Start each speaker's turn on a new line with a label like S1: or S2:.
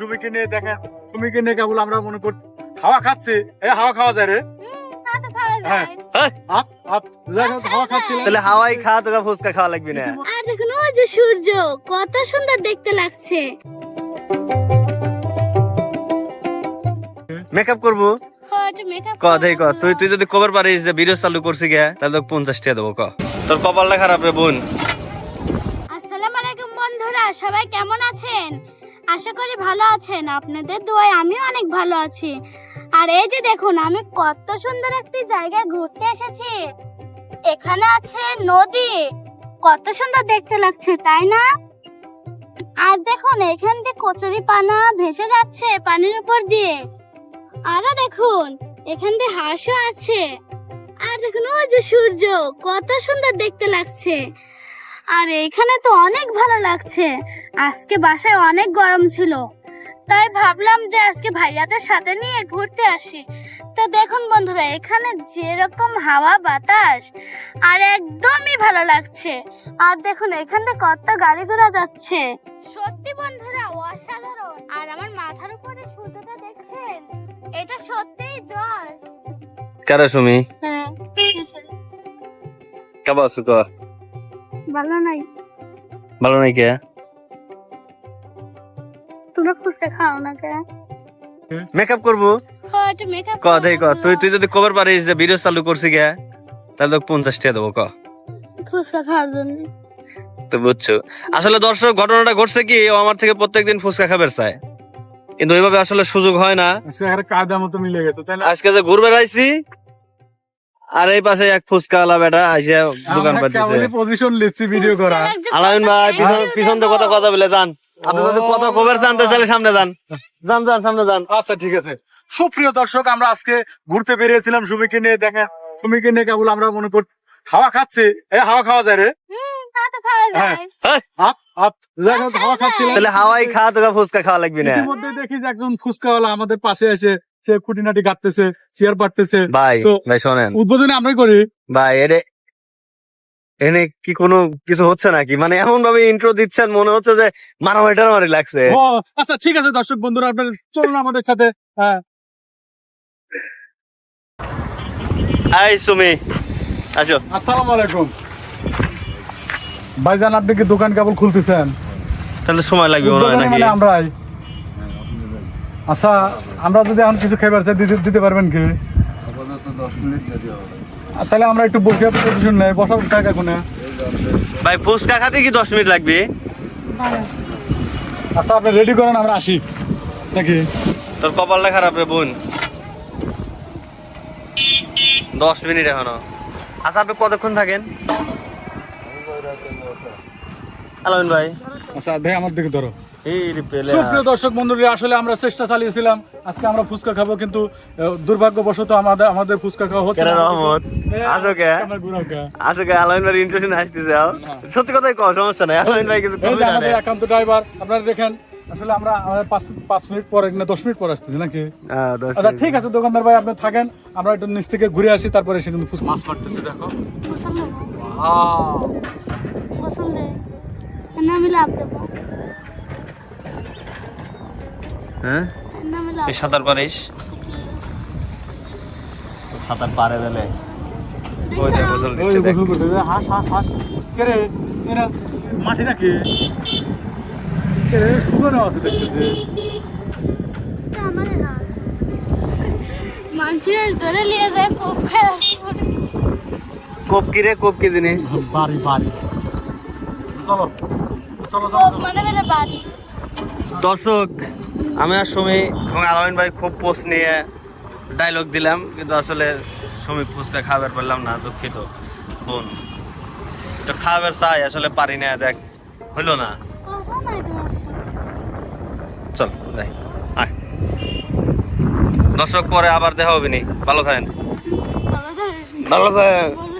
S1: সুমিকে নিয়ে দেখেন সুমিকে নিয়ে কেবল আমরা মনে কর হাওয়া খাচ্ছি। এ হাওয়া খাওয়া যায় রে? হ্যাঁ।
S2: তাহলে হাওয়াই খা তোকে ফুচকা খাওয়া লাগবে না।
S3: আর দেখুন ওই যে সূর্য কত সুন্দর দেখতে লাগছে।
S2: মেকআপ করব?
S3: মেকআপ
S2: ক দেই ক। তুই তুই যদি কবার পারিস যে ভিডিও চালু করছি গে তাহলে তোকে পঞ্চাশ টাকা দেবো ক। তোর কপালটা খারাপ রে বোন।
S3: আসসালামু আলাইকুম বন্ধুরা সবাই কেমন আছেন? আশা করি ভালো আছেন। আপনাদের দোয়ায় আমিও অনেক ভালো আছি। আর এই যে দেখুন, আমি কত সুন্দর একটি জায়গায় ঘুরতে এসেছি। এখানে আছে নদী। কত সুন্দর দেখতে লাগছে, তাই না? আর দেখুন, এখান দিয়ে কচুরি পানা ভেসে যাচ্ছে পানির উপর দিয়ে। আরও দেখুন, এখান দিয়ে হাঁসও আছে। আর দেখুন, ওই যে সূর্য, কত সুন্দর দেখতে লাগছে। আর এখানে তো অনেক ভালো লাগছে। আজকে বাসায় অনেক গরম ছিল। তাই ভাবলাম যে আজকে ভাইয়াদের সাথে নিয়ে ঘুরতে আসি। তো দেখুন বন্ধুরা এখানে যেরকম হাওয়া বাতাস আর একদমই ভালো লাগছে। আর দেখুন এখান থেকে কত গাড়ি ঘোড়া যাচ্ছে। সত্যি বন্ধুরা অসাধারণ। আর আমার মাথার উপরে সূর্যটা দেখছেন? এটা সত্যিই জশ।
S2: কারে সুমি?
S3: হ্যাঁ
S2: কেমন আছো ক
S3: ভালো নাই।
S2: ভালো নাই কে?
S3: তোমরা ফুচকা খাও না কে?
S2: মেকআপ করব?
S3: হ্যাঁ
S2: ক দেই ক তুই তুই যদি কবার পারিস যে ভিডিও চালু করছি গে তাহলে তোকে পঞ্চাশ টাকা দেবো ক।
S3: ফুচকা খাওয়ার জন্য।
S2: তো বুঝছ। আসলে দর্শক ঘটনাটা ঘটছে কি ও আমার থেকে প্রত্যেকদিন ফুচকা খাবার চায়। কিন্তু ওইভাবে আসলে সুযোগ হয় না? আজকে যে ঘুরবে রাইছি আর এই পাশে এক ফুচকা আলা বেটা আইসা দোকান পাতিছে
S1: পজিশন লিচ্ছি ভিডিও করা
S2: আলামিন ভাই পিছন পিছন দিয়ে কথা কথা বলে যান। আপনি যদি কথা কবের জানতে চাইলে সামনে যান। যান যান সামনে যান।
S1: আচ্ছা ঠিক আছে। সুপ্রিয় দর্শক আমরা আজকে ঘুরতে বেরিয়েছিলাম সুমিকে নিয়ে দেখেন সুমিকে নিয়ে কেবল আমরা মনে কর হাওয়া খাচ্ছি। এ হাওয়া খাওয়া যায় রে?
S3: তা তো
S1: হ্যাঁ। খাচ্ছিলাম।
S2: তাহলে হাওয়াই খা তোকে ফুচকা খাওয়া লাগবে না।
S1: ইতিমধ্যে দেখি যে একজন ফুচকাওয়ালা আমাদের পাশে এসে সে খুঁটিনাটি কাটতেছে চেয়ার পাটতেছে
S2: ভাই ভাই শোনেন।
S1: উদ্বোধনে আমরাই করি।
S2: ভাই এরে এনে কি কোনো কিছু হচ্ছে নাকি? মানে এমন ভাবে ইন্ট্রো দিচ্ছেন মনে হচ্ছে যে মারামারি টারামারি লাগছে।
S1: ও আচ্ছা ঠিক আছে দর্শক বন্ধুরা আপনার চলুন আমাদের সাথে হ্যাঁ।
S2: এই সুমি আসো।
S1: আসসালামু আলাইকুম। ভাইজান আপনি কি দোকান কেবল খুলতেছেন?
S2: তাহলে সময় লাগবে মনে হয় নাকি?
S1: মানে আমরাই। আচ্ছা আমরা যদি এখন কিছু খাইবার চাই দিতে পারবেন কি? তাহলে আমরা একটু বসে পজিশন নেই বসার জায়গা কোনে?
S2: ভাই ফুচকা খাতে কি দশ মিনিট লাগবে?
S1: আচ্ছা আপনি রেডি করেন আমরা আসি। নাকি?
S2: তোর কপালটা খারাপ রে বোন। দশ মিনিট এখনও। আচ্ছা আপনি কতক্ষণ থাকেন? আলামিন ভাই
S1: আচ্ছা দেখ আমার দিকে ধরো। সুপ্রিয় দর্শক বন্ধুরা আসলে আমরা চেষ্টা চালিয়েছিলাম। আজকে আমরা ফুচকা খাব কিন্তু দুর্ভাগ্যবশত আমাদের আমাদের ফুচকা খাওয়া হচ্ছে না।
S2: রহমত? ভাই ইন্টারেস্টিং সত্যি কথাই কও সমস্যা নাই। ভাই কিছু
S1: এই
S2: না
S1: আমাদের একান্ত ড্রাইভার আপনারা দেখেন আসলে আমরা আমাদের পাঁচ পাঁচ মিনিট পরে না দশ মিনিট পরে আসতেছি নাকি? আচ্ছা ঠিক আছে দোকানদার ভাই আপনি থাকেন। আমরা একটু নিচ থেকে ঘুরে আসি তারপরে এসে কিন্তু ফুচকা মাছ কাটতেছে দেখো।
S3: পছন্দ? পছন্দ? না আমি লাভ দেবো।
S2: হ্যাঁ? তুই সাঁতার পারিস? সাঁতার পারে দিলে ওই যে গোসল দিচ্ছে দেখ।
S1: গোসল করতেছে। হাঁস হাঁস হাঁস। কে রে? এরা মাটি নাকি? কে রে? শুকনো আছে দেখতেছে।
S3: মানুষের ধরে নিয়ে যায় খুব
S2: কোপ কি রে? কোপ কি জিনিস?
S1: বাড়ি বাড়ি। চলো চলো চলো
S3: খুব মানে বাড়ি।
S2: দর্শক আমি আর সুমি এবং আলামিন ভাই খুব পোস্ট নিয়ে ডায়লগ দিলাম কিন্তু আসলে সুমি ফুচকা খাবার পারলাম না দুঃখিত বোন। তো খাবার চাই আসলে পারি না দেখ হইল না। চল যাই আয়। দর্শক পরে আবার দেখা হবে নি। ভালো থাকেন।
S3: ভালো।
S2: থাকেন।